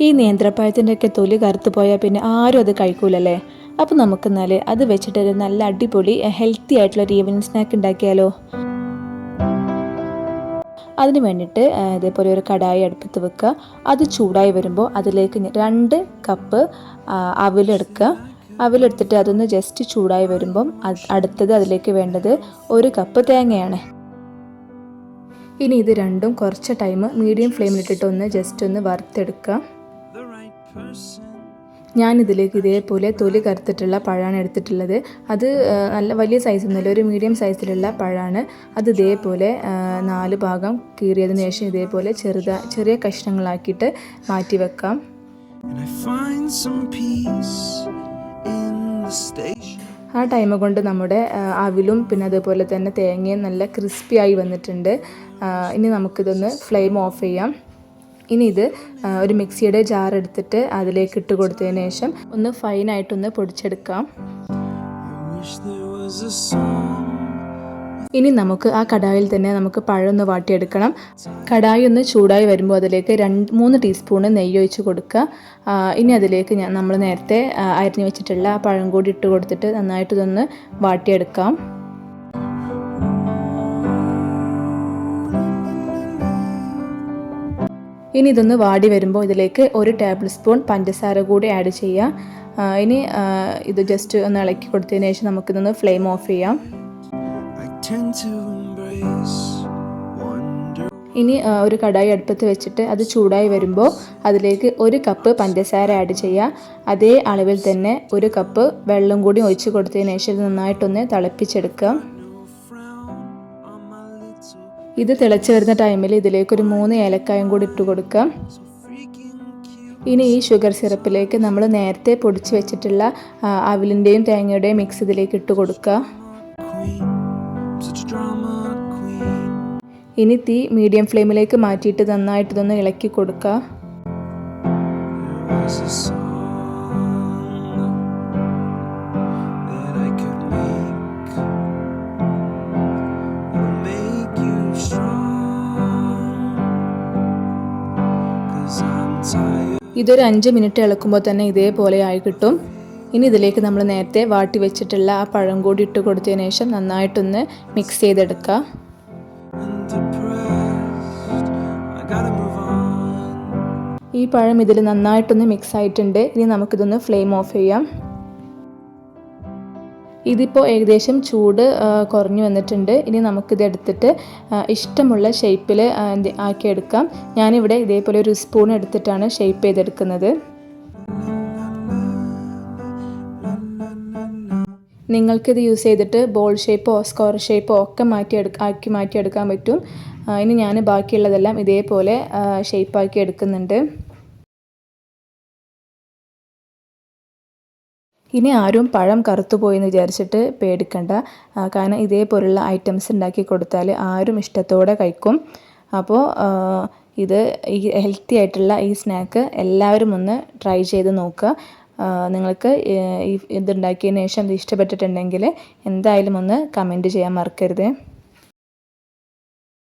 ഈ നേന്ത്രപ്പഴത്തിന്റെയൊക്കെ തൊലി കറുത്ത് പോയാൽ പിന്നെ ആരും അത് കഴിക്കൂലല്ലേ? അപ്പോൾ നമുക്ക് എന്നാൽ അത് വെച്ചിട്ട് ഒരു നല്ല അടിപൊളി ഹെൽത്തി ആയിട്ടുള്ള ഒരു ഈവനിങ് സ്നാക്ക് ഉണ്ടാക്കിയാലോ? അതിന് വേണ്ടിയിട്ട് ഇതേപോലെ ഒരു കടായി അടുപ്പത്ത് വെക്കുക. അത് ചൂടായി വരുമ്പോൾ അതിലേക്ക് രണ്ട് കപ്പ് അവിലെടുക്കുക അവിലെടുത്തിട്ട് അതൊന്ന് ജസ്റ്റ് ചൂടായി വരുമ്പം അടുത്തത് അതിലേക്ക് വേണ്ടത് ഒരു കപ്പ് തേങ്ങയാണ്. ഇനി ഇത് രണ്ടും കുറച്ച് ടൈം മീഡിയം ഫ്ലെയിമിലിട്ടിട്ട് ഒന്ന് ജസ്റ്റ് ഒന്ന് വറുത്തെടുക്കുക. ഞാൻ ഇതിലേക്ക് ഇതേപോലെ തൊലി കറുത്തിട്ടുള്ള പഴമാണ് എടുത്തിട്ടുള്ളത്. അത് നല്ല വലിയ സൈസൊന്നുമില്ല ഒരു മീഡിയം സൈസിലുള്ള പഴമാണ് അത് ഇതേപോലെ നാല് ഭാഗം കീറിയതിന് ശേഷം ഇതേപോലെ ചെറുത ചെറിയ കഷ്ണങ്ങളാക്കിയിട്ട് മാറ്റി വെക്കാം. ആ ടൈം കൊണ്ട് നമ്മുടെ അവിലും പിന്നെ അതുപോലെ തന്നെ തേങ്ങയും നല്ല ക്രിസ്പി ആയി വന്നിട്ടുണ്ട്. ഇനി നമുക്കിതൊന്ന് ഫ്ലെയിം ഓഫ് ചെയ്യാം. ഇനി ഇത് ഒരു മിക്സിയുടെ ജാർ എടുത്തിട്ട് അതിലേക്ക് ഇട്ട് കൊടുത്തതിന് ശേഷം ഒന്ന് ഫൈനായിട്ടൊന്ന് പൊടിച്ചെടുക്കാം. ഇനി നമുക്ക് ആ കടായിൽ തന്നെ നമുക്ക് പഴം ഒന്ന് വാട്ടിയെടുക്കണം. കടായി ഒന്ന് ചൂടായി വരുമ്പോൾ അതിലേക്ക് രണ്ട് മൂന്ന് ടീസ്പൂണ് നെയ്യ് ഒഴിച്ച് കൊടുക്കുക. ഇനി അതിലേക്ക് ഞാൻ നമ്മൾ നേരത്തെ അരിഞ്ഞു വെച്ചിട്ടുള്ള ആ പഴം കൂടി ഇട്ട് കൊടുത്തിട്ട് നന്നായിട്ട് ഇതൊന്ന് വാട്ടിയെടുക്കാം. ഇനി ഇതൊന്ന് വാടി വരുമ്പോൾ ഇതിലേക്ക് ഒരു ടേബിൾ സ്പൂൺ പഞ്ചസാര കൂടി ആഡ് ചെയ്യാം. ഇനി ഇത് ജസ്റ്റ് ഒന്ന് ഇളക്കി കൊടുത്തതിന് ശേഷം നമുക്കിതൊന്ന് ഫ്ലെയിം ഓഫ് ചെയ്യാം. ഇനി ഒരു കടായി അടുപ്പത്ത് വെച്ചിട്ട് അത് ചൂടായി വരുമ്പോൾ അതിലേക്ക് ഒരു കപ്പ് പഞ്ചസാര ആഡ് ചെയ്യുക അതേ അളവിൽ തന്നെ ഒരു കപ്പ് വെള്ളം കൂടി ഒഴിച്ച് കൊടുത്തതിന് ശേഷം നന്നായിട്ടൊന്ന് തിളപ്പിച്ചെടുക്കുക ഇത് തിളച്ച് വരുന്ന ടൈമിൽ ഇതിലേക്കൊരു മൂന്ന് ഏലക്കായും കൂടി ഇട്ട് cute ഇനി ഈ ഷുഗർ സിറപ്പിലേക്ക് നമ്മൾ നേരത്തെ പൊടിച്ച് വെച്ചിട്ടുള്ള അവിലിന്റെയും തേങ്ങയുടെയും മിക്സ് ഇതിലേക്ക് ഇട്ട് കൊടുക്കുക. ഇനി തീ മീഡിയം ഫ്ലെയിമിലേക്ക് മാറ്റിയിട്ട് നന്നായിട്ട് ഇതൊന്ന് ഇളക്കി കൊടുക്കുക ഇതൊരു അഞ്ച് മിനിറ്റ് ഇളക്കുമ്പോൾ തന്നെ ഇതേപോലെ ആയി കിട്ടും. ഇനി ഇതിലേക്ക് നമ്മൾ നേരത്തെ വാട്ടി വെച്ചിട്ടുള്ള ആ പഴം കൂടി ഇട്ട് കൊടുത്തതിന് ശേഷം നന്നായിട്ടൊന്ന് മിക്സ് ചെയ്തെടുക്കുക. ഈ പഴം ഇതിൽ നന്നായിട്ടൊന്ന് മിക്സ് ആയിട്ടുണ്ട്. ഇനി നമുക്കിതൊന്ന് ഫ്ലെയിം ഓഫ് ചെയ്യാം. ഇതിപ്പോൾ ഏകദേശം ചൂട് കുറഞ്ഞു വന്നിട്ടുണ്ട്. ഇനി നമുക്കിത് എടുത്തിട്ട് ഇഷ്ടമുള്ള ഷേപ്പിൽ ആക്കിയെടുക്കാം. ഞാനിവിടെ ഇതേപോലെ ഒരു സ്പൂൺ എടുത്തിട്ടാണ് ഷേപ്പ് ചെയ്തെടുക്കുന്നത്. നിങ്ങൾക്കിത് യൂസ് ചെയ്തിട്ട് ബോൾ ഷേപ്പോ സ്ക്വയർ ഷേപ്പോ ഒക്കെ മാറ്റിയെടുക്ക ആക്കി മാറ്റിയെടുക്കാൻ പറ്റും. ഇനി ഞാൻ ബാക്കിയുള്ളതെല്ലാം ഇതേപോലെ ഷേപ്പാക്കി എടുക്കുന്നുണ്ട്. ഇനി ആരും പഴം കറുത്തുപോയി എന്ന് വിചാരിച്ചിട്ട് പേടിക്കണ്ട. കാരണം ഇതേപോലുള്ള ഐറ്റംസ് ഉണ്ടാക്കി കൊടുത്താൽ ആരും ഇഷ്ടത്തോടെ കഴിക്കും. അപ്പോൾ ഇത് ഈ ഹെൽത്തി ആയിട്ടുള്ള ഈ സ്നാക്ക് എല്ലാവരും ഒന്ന് ട്രൈ ചെയ്ത് നോക്കുക. നിങ്ങൾക്ക് ഇതുണ്ടാക്കിയതിന് ശേഷം ഇത് ഇഷ്ടപ്പെട്ടിട്ടുണ്ടെങ്കിൽ എന്തായാലും ഒന്ന് കമന്റ് ചെയ്യാൻ മറക്കരുത്.